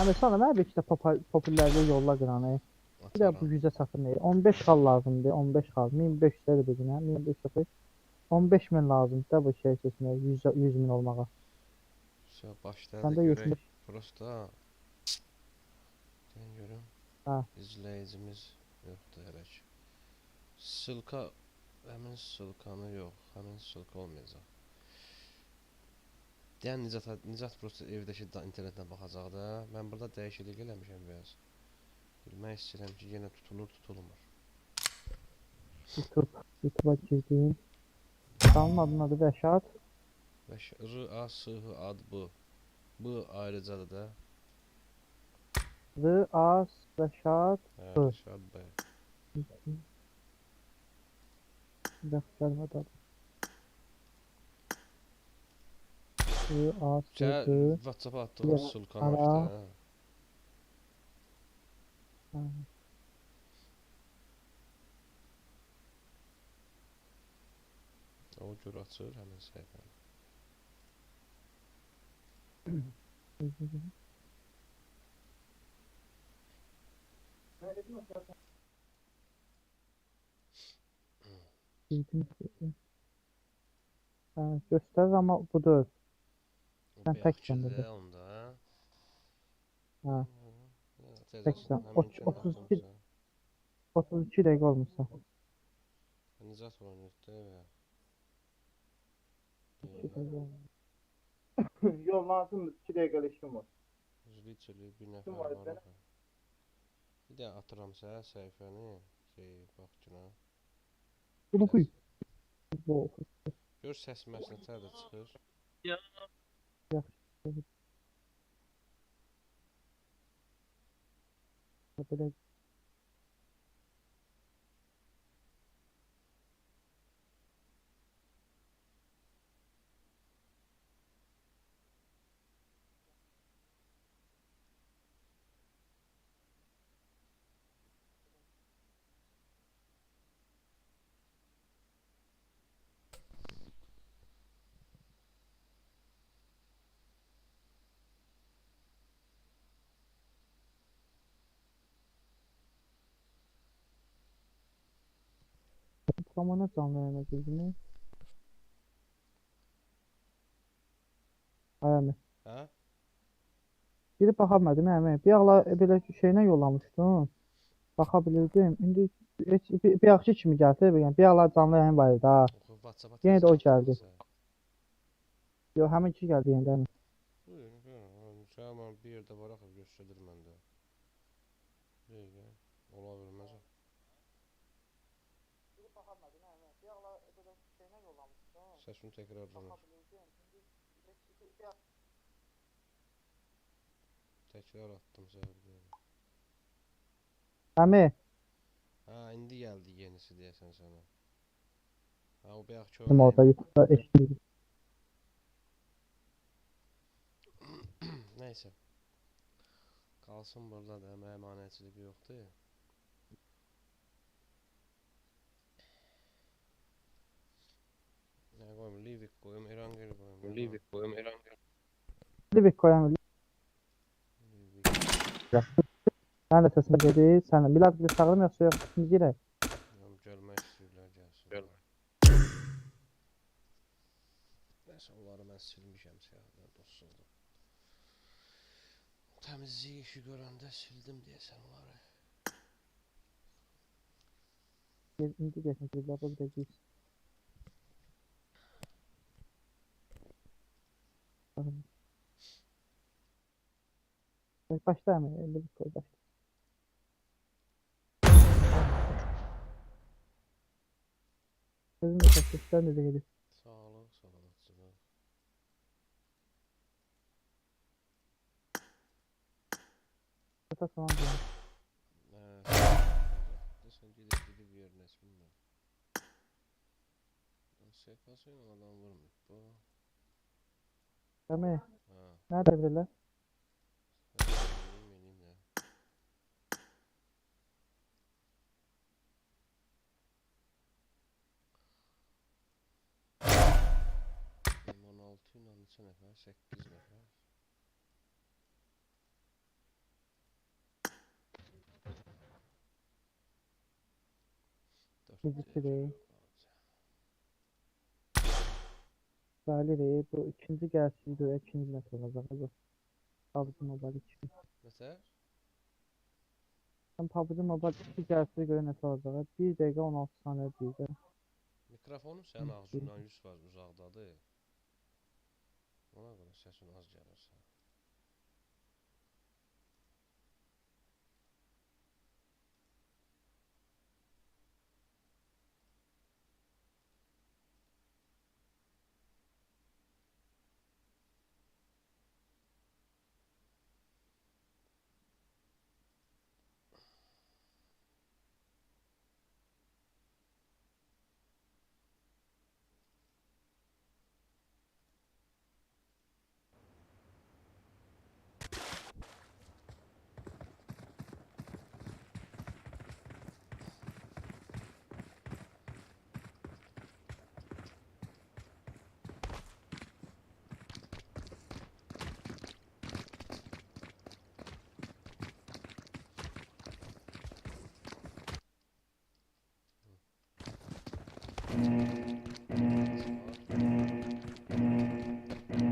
Hani sana ver işte popülerliği yolla qranayı. Bir də bu gücə çatır nəyə? 15 xal lazımdır, 15 xal. 1500 də birinə, 1500 15 min lazımdır da bu şey seçməyə, 100, 100 min olmağa. Şə başladı görək. Prosta. Ben görüm. Ha. İzləyicimiz yoxdur hələ ki. Sılka, həmin sılkanı yox, həmin sılka olmayacaq. Yəni Nicat Nicat prosta evdəki internetdən baxacaq da. Mən burada dəyişiklik eləmişəm biraz. Bilmək istəyirəm ki, yenə tutulur, tutulmur. YouTube YouTube'a girdim. Kanalın adının adı Rəşad. Və ş- R A S H ad bu. Bu ayrıcadır da. R A S Rəşad. Hə, Hı. Şad bəy. Bir dakika gəlmədi adı. R A Gəl R. WhatsApp-a sılkanı ara. açdı. hə. Ha. O gör açır girdim. Ha, göstərir amma budur. O Sən Ben tek gönderdim. Onda. Ha. Evet, Tek gönderdim. 32 32 dəqiqə olmuşsa. Necə atmanırdı ya? Yox, lazımdır. 2 dəqiqəlik işim var. Üzlü bir nəfər var. var bir də atıram sənə səhifəni. Şey, bax günə. Bunu qoy. Gör səs məsnətə də çıxır. Ya. Belə Zamana canlı girdiniz. Ayağını. Hə? Girib baxa bilmədim, əmi. Bir ağla belə şeylə yollamışdım. Baxa bilirdim. İndi heç bir, bir yaxşı kimi gəldi. Yəni bir ağla canlı yayın var idi ha. Yenə də o gəldi. Yo, həmin ki gəldi yenidən. Buyur, buyur. Sən mən bir yerdə var axı göstərir məndə. Dəqiqə. Ola bilməz. O. Səsini təkrarlanır. Təkrar atdım sənə. Əmi, Hə, indi gəldi yenisi deyəsən sənə. Hə, o bayaq bizim orada. YouTube'da eşitdik. Nəysə. Qalsın burada da əmək əmanəçilik yoxdur. Nə qoyum, Livik qoyum, Erangel qoyum. Livik qoyum, Erangel. Livik koyan Livik. Mən də səsimə gedir. Sən Milad bir çağırım yoxsa yox? İkinci yerə. Yox, gəlmək istəyirlər gəlsin. Gəlmə. Nəsə onları mən silmişəm siyahıdan dostum. Təmizlik işi görəndə sildim deyəsən onları. Gel, indi gəlsin ki, bir də gir. Başla mı? Livik koy başla. Sözün de sesler de gelir. Sağlıq, salamatçılıq. Kata tamam diyorum. Hə. Desən gedib gedib yerinə bilmirəm. Sefası ilə adam vurmur. Bu. Ömer. Ha. Nerede biriler? Benim benim ya. Benim 16 Yunanlısı ne Bizi. Salih bu ikinci gəlsin görə ikinci net olacaq. PUBG Mobile 2. Nətər? Sən PUBG Mobile 2 gəlsin görə net olacaq. 1 dəqiqə 16 saniyə deyir. Mikrofonum sənin ağzından 100% uzaqdadır. Ona görə səsin az gəlir sənə.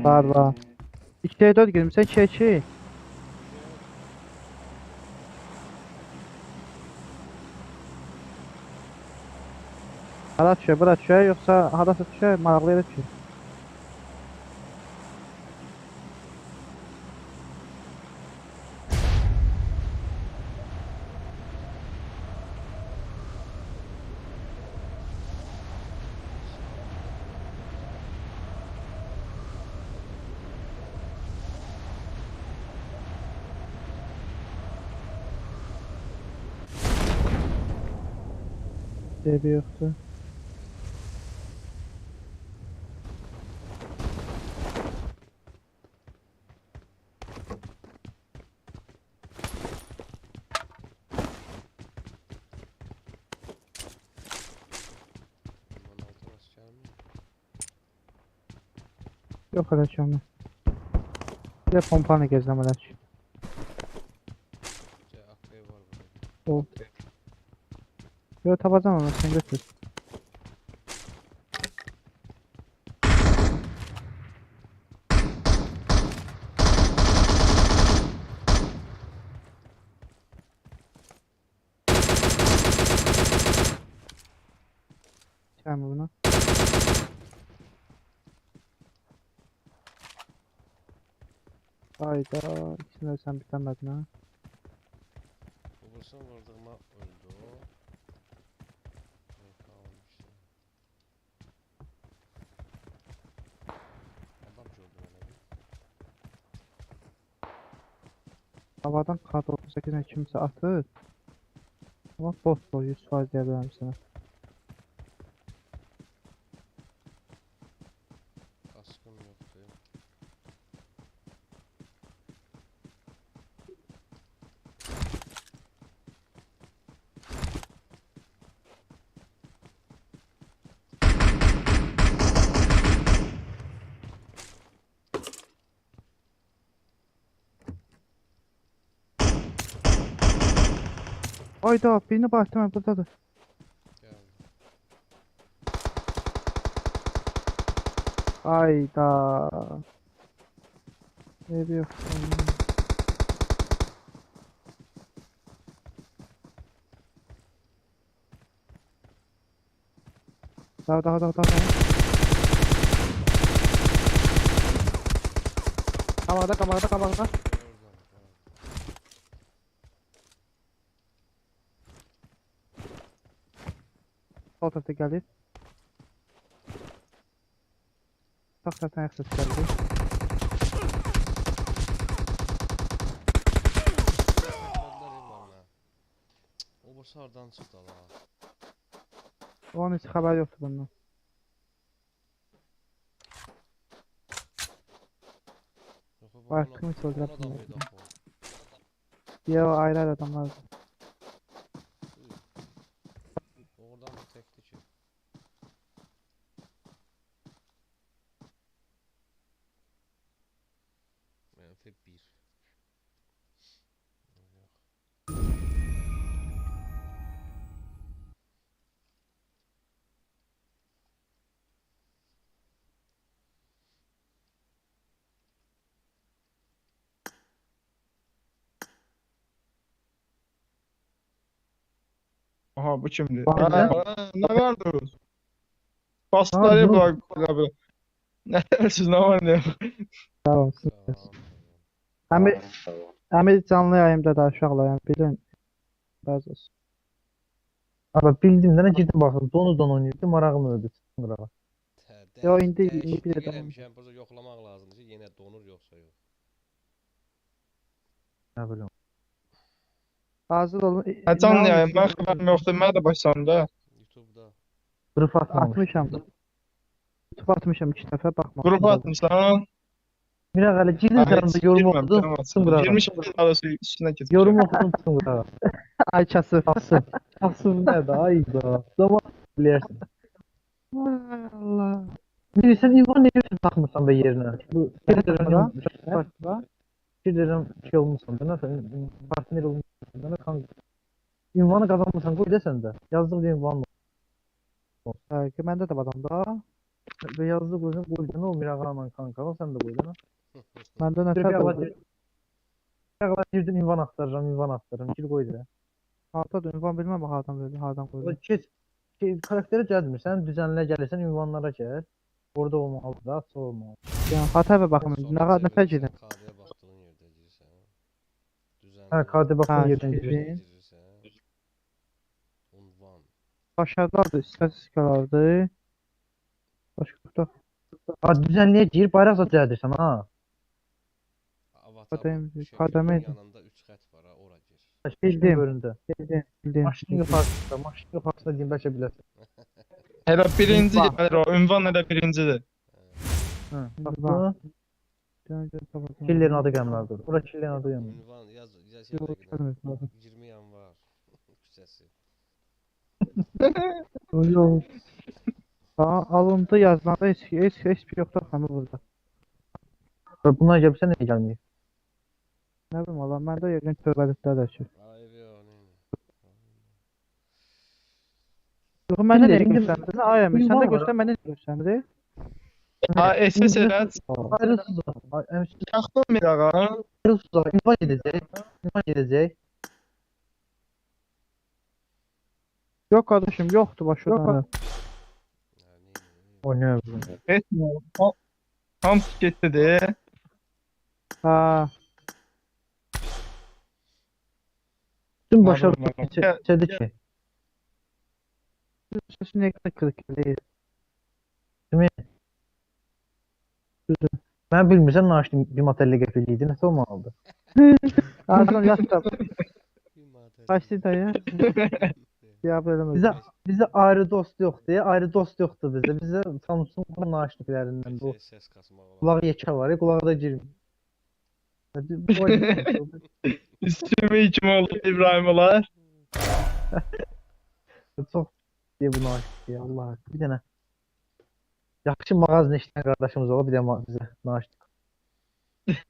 Var var. 2'ye 4 girdim. Sen 2'ye 2. Hara düşer, bura düşer yoksa harası düşer, maraqlı yerə düşer. DB yoktu. Yok öyle şu an. Bir de pompanı gezdim öyle şu. Cə, AK var burada. O. Yok tapacağım onu sen götür. Çağırma bunu. Hayda, ikisini sen bitemedin ha. Vursun vurduğuma öldü o. Ne kalmıştı. Adam gördüm hele bir. Havadan kar 98 ilə kimsə atır. Amma bot bu 100% deyə bilərəm. Kaskım yoktu. Ayda, birini batdım, mən buradadır. Geldi. Ayda. Ev yox. Daha daha daha daha. Kamada kamada kamada. Sol tərəfdə gəlir. Sağ gəldi. Vermediler ev bana. O bu sardan çıktı la. Onun heç xəbər yoxdur bundan. Başka mı da mı? mıydı o? Ayrı ayrı adamlardır. Aha bu kimdir? Aha, nə verdiniz? Pasları bak belə belə. Nə deyirsiniz? Nə var nə? Sağ ol. Əmir Əmir canlı yayımda da aşağılayam bilin. Razı olsun. Abi bildim dənə girdim baxdım. Donu don oynayırdım. Marağım öldü. Qırağa. Yo indi bir də eləmişəm. Burada yoxlamaq lazımdır. Yenə donur yoxsa yox. Nə bilim. Hazır olun. Hə, can yayın, mən xəbərim yoxdur, mən də başam da. YouTube-da. Qrup atmamış. atmışam. Qrup atmışam iki dəfə, baxma. Qrup atmışam. Miraq Əli, girdin canımda, yorum oxudun, tutun qırağa. Girmişim, arası içindən keçmişim. Yorum oxudun, tutun qırağa. Ay kasıb. Kasıb. Kasıb nədir, ay da. Zaman bilirsin. Ay Allah. Bilirsən, İvan ne görsən baxmırsan da yerinə. Bu, bir dərəm, Bak bak. Twitter'ın şey olmusan da, nəsə partner olmusan da, kanka. Ünvanı qazanmısan, qoy da sən də. Yazdıq bir ünvan Ha, ki məndə də var onda. və yazdıq qoydun, qoy da, nə o Mirağanla kanka, sən də qoy da. Məndə nə Bir tər Allah oldu? bir Allah girdin ünvan axtarıram, ünvan axtarıram. Gir qoy da. Harda ünvan bilməm bax hardan verdi, hardan qoydu. keç ki, karakteri gəlmirsən, düzənliyə gəlirsən, ünvanlara gəl. Orada olmalıdır da, açıq olmalı. Yəni xətə və baxım, nə tər gedim. KD Ha, yerdən girdin. girir. girirsən. Unvan. Aşağıdadır, istatistikalardır. Başqa da Ha, düzənliyə gir, bayraq da düzəldirsən ha. Avatar şey, idi. yanında 3 xətt var ha, ora gir. Bildim. Göründü. bildim, bildim. Maşının yuxarısında, maşının yuxarısında deyim bəlkə biləsən. Hələ birinci o. Ünvan hələ birincidir. Hə. Bax Ünvan. bu killerin adı gəlməlidir. Ora killerin adı gəlməlidir. Ünvan yaz yaz Yox, yerdə gəlmir. 20 yanvar küçəsi. Yox. Aa, alındı yazılanda heç heç heç bir yoxdur həmin burada. Və bundan gəlsən niyə gəlməyib? Nə bilim valla məndə yəqin tövbəlikdə də ki. Ay be o nə? Yox mənə nə Bildim, göstərdin? Ay sən də var, göstər mənə? Ha, SS eləd. Ayrılsız o. Əmsi Yaxın Mirağa. ayrılsız o. İnvan edəcək. İnvan edəcək. Yox qardaşım, yoxdur bax şurada. O. Etmə. Ha- Hamısı getdi de. Ha, Bütün başarı Normal. çədi ki. səsin nə qədər kırık deyil. Mən bilmirsən naşın bir motellə qəpil idi, nəsə olmalıdır. Ağzından yat da. Başlı da ya. Ya belə Bizə bizə ayrı dost yoxdur, ayrı dost yoxdur bizə. Bizə Samsung naşniklərindən bu qulaq yekə var, da girmir. Hadi bu oyun- Üstümü kim oldu İbrahim olar? Çox deyə bu naşik ya Allah. Bir dənə yaxşı mağazin işləyən qardaşımız ola bir ma- bizə naşik.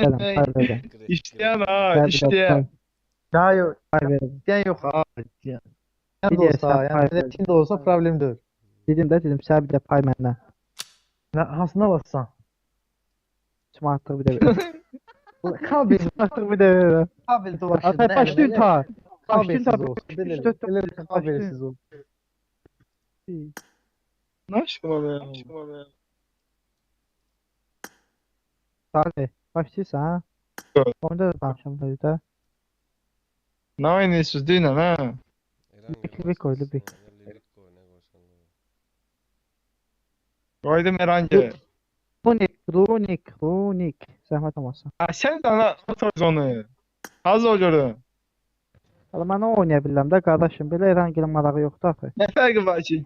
Gələm, xeyr verəm. İşleyen ha, də işleyen. Ya yox, xeyr verəm. deyən yox ha. Bir Yəni də olsa, yəni. Tin də olsa problem deyil. Dedim də dedim sən bir də pay məndən. Nə hansına bassan? Smartlıq bir də ver. Kabel, Smartlıq bir də ver. kabel dolaşır. Atay başlayın ta. Ta. olsun. Elə kabelsiz olsun. Ne aşkım oluyor? Aşkım oluyor. Hadi. Başlayırsan ha. Evet. Onda da danışam da da. Ne oynuyorsunuz düğüne ha? Libik koy, libik. Libik koy, nə qoy. Koydum herhangi. Runik, runik, runik. Zəhmət olmasa. Ha sen de ana atarız onu. Az oluyor. Valla mən o oynaya bilirəm də qardaşım. Belə hər hangi marağı yoxdur axı. Ne farkı var ki?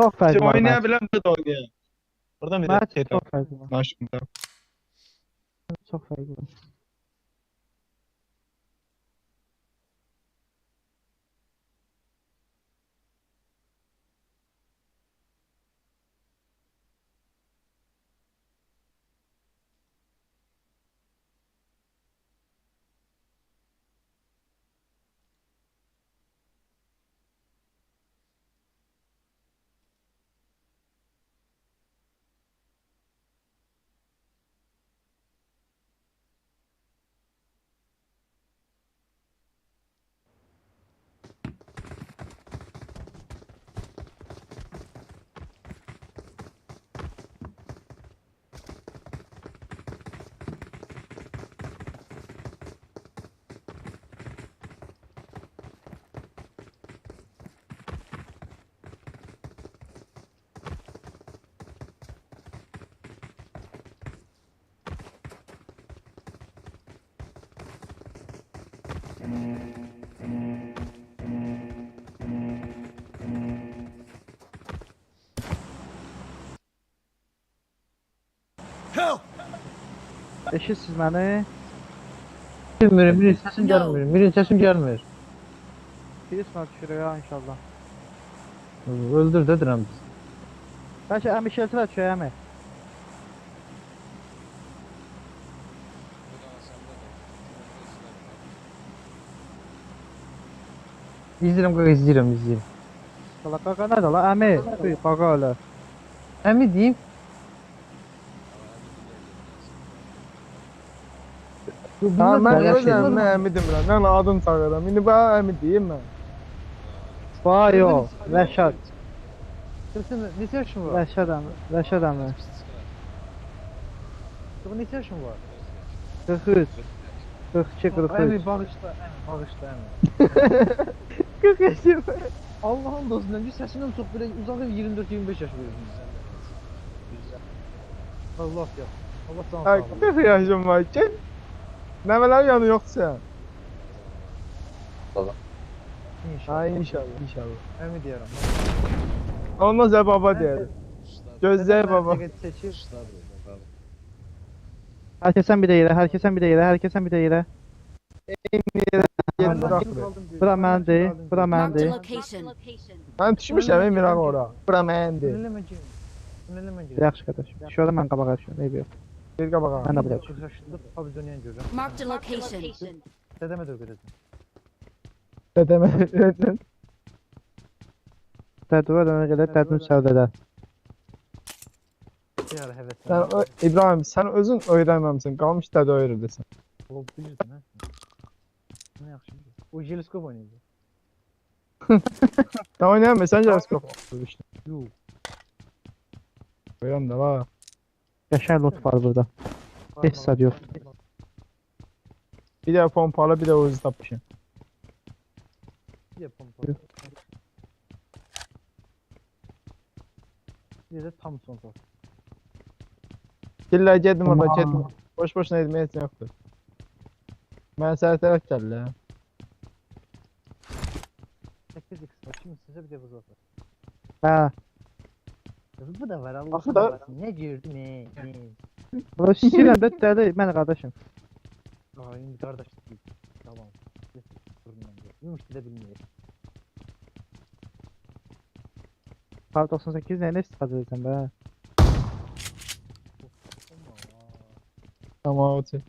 Çox fərqi Kim var. oynayabilen de oynuyor. Oradan bir de Mənim şey var. Aşkım da. Çox fərqi var. Eşitsiz məni. Bilmiyorum, birinin sesim gelmiyor. Birinin sesim gelmiyor. Kirisma düşürür ya inşallah. Öldür dedirəm biz. Bəlkə əmi şelter açıyor əmi. İzləyirəm, qaqa, izləyirəm, izləyirəm. Valla qaqa nədir la əmi? Buyur qaqa öyle. Əmi deyim, Ha, mən Bunlar öz yaşayır. əmimə əmi demirəm. Mən adını çağırıram. İndi bana əmi deyim mən. Vay o. Rəşad. Neçə yaşın var? Rəşad əmi. Rəşad əmi. Qaqa, neçə yaşın var? 43. 42 Əmi 43. bağışla, əmi, bağışla, əmi. 40 yaşım. Allah'ın dostuna bir sesinden çok böyle uzak 24-25 yaş veriyorsun. Allah ya. Allah sana Ay, sağ olun. 40 yaşım var. Gel. Nəvələr yanı yoxsa? İnşallah. Ay inşallah, inşallah. Emin diyorum. Ondan sonra baba deyərik. Gözləy baba. Seçir. Herkesten bir de yere, herkesten bir de yere, herkesten bir de yere. Get bırak. Bura mən deyil, bura Marked a deyil. location. Mən düşmüşəm ora. Bura məndir. Ünleme girin. Ünleme girin. Yaxşı qardaş. Şurada mən qabağa düşüyorum. Eybi yox. Bir qabağa. Mən də buraya 40 yaşında pavizyonayan görürüm. Marked a location. Dedeme de öyle Dədəmə öyrətsin. Dədvə dönə qədər dədvin səvdədə. Bir ara heves. Sən ö- İbrahim, sən özün öyrənməmisən. Qalmış dədə öyrədirsən. O bilirdin ha. O jeliskop oynayacak. Sən oynayamırsan, gələskop. Yuh. Öyrən də var. Qəşəng lot var burada. Sad yoxdur. Bir də pompalı, bir də özü tapmışam. Bir de pompa. Bir de tam son pas. Dillər gedim orada, gedim. Boş-boşuna etməyə heç nə yoxdur. Mən sənə tərəf gəlirəm. 8 x var. Şimdi size bir de buz atar. Hə. Bu da var Allah. Axı da- Ne gördü ne? Ne? Bura istəyirəm də dəli mən qardaşım. Aa indi kardeş değil. Tamam. Fırından gel. Yumuş de bilmiyor. Kar 98 nə nə istifadə edirsən bə? Tamam, o çək.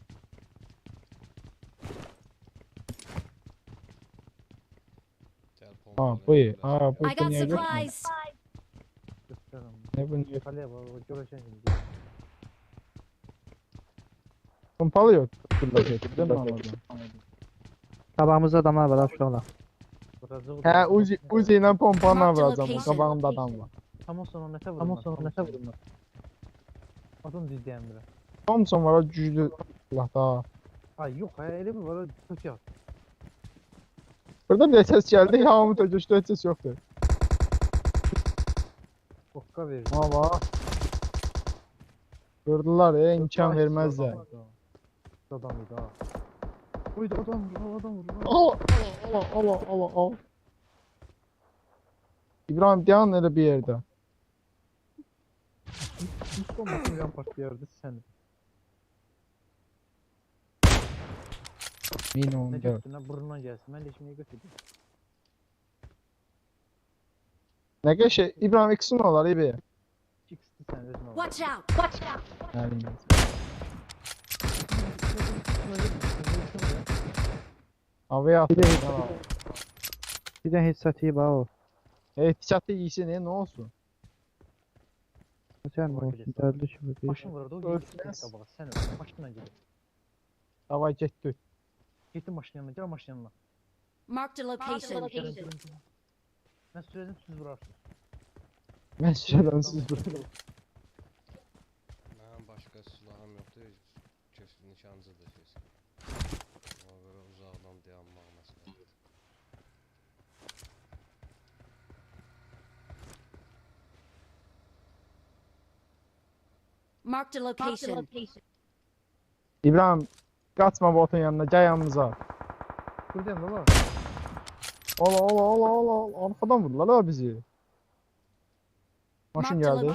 Ha, bu iyi. Ha, bu I got niyə yoxdur? supplies. Gösterim. Ne bu niyə? Kaleye bak. o Göreceğin şimdi. Pompalı yox. Dillər gedir, değil mi anladım? Qabağımızda adamlar var. Burada Hə, Uzi, Uzi ilə pompanla vuracam. location. Qabağımda adam var. Tam sonra nete vurma. Tamam sonra nəsə vurma. Adam düzleyen biri. Thompson var, o güclü. Allah da. Ay yok ya öyle mi var? Kötü yap. Burada bir də səs gəldi, hamı töküşdü, heç səs yoxdur. Okka verir. Amma Gördülər, e, imkan verməzlər. Adamıydı ha. Oydu adam vurdu adam vurdu. Allah, Allah, Allah, Allah, Allah. İbrahim dayan elə bir yerdə. Hiç olmasın yan part bir yerde sen. Ne 14. götürdün burnuna gelsin. Ben de şimdi götürdüm. Nə qəşə İbrahim ikisi nə olar, İbi? Çıksın sen özün ol. Watch out. Watch out. Bilmirəm. Havaya atdı. Bir də bir də heç səti bax o. Ehtiyatlı iyisin, e, nə olsun? Başın vurdu. O Ölsün. gitti kabağa. Sen öl. Başından gel. Davay getdi. Gittin maşın yanına. Gel maşın yanına. Marked a location. Gelin, gelin, gelin. Ben söyledim siz vurarsınız. Mən şişədən siz burada. Mənim başqa silahım yoxdur. Köflü nişancıdır kesin. Ona görə uzaqdan dayanmaq məsələdir. Marked a location. İbrahim, qaçma botun yanına, gəl yanımıza. Buradayım baba. Ola ola ola ola ola. Arkadan vurdular ha bizi. Maşın geldi.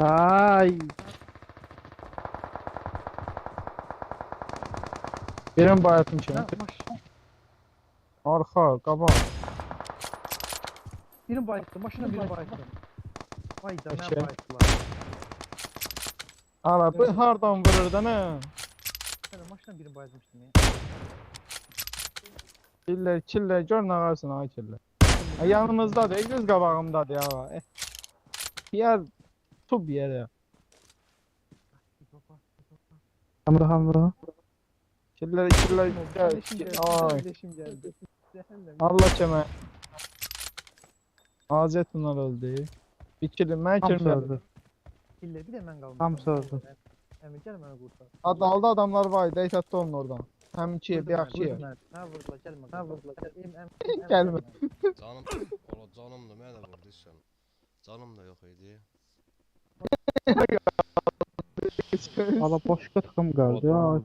Ay. Birin bayatın içine. Arka, qabaq. Birini bayıttı. Maşına birini bayıttı. Vay da Eşe. ne bayıttılar. Ala bu hardan vurur da nə? Ben maşına birini bayıtmıştım ya. Çillər, çillər, gör nə qarsın ay çillər. Ha, Yanımızdadır, göz qabağımdadır ya. Eh. Yer, tub yer ya. Hamra hamra. Çillər, çillər, gel. Ay, Leşim geldi. Cehennem. Allah kəmə. Azət bunlar öldü. Bikilim, mən Tam kirmə. sözdü. İlle bir de ben kaldım. Tam sözdü. Emi gel bana kurtar. Adalda adamlar var, deytətdə olun oradan. Həm iki, bir yer. Ha vurdular gelme. Ha vurdular Gelme. em- Canım, ola canımdı, mənə də vurdu sən. Canım da yox idi. Valla başqa takım qaldı ya.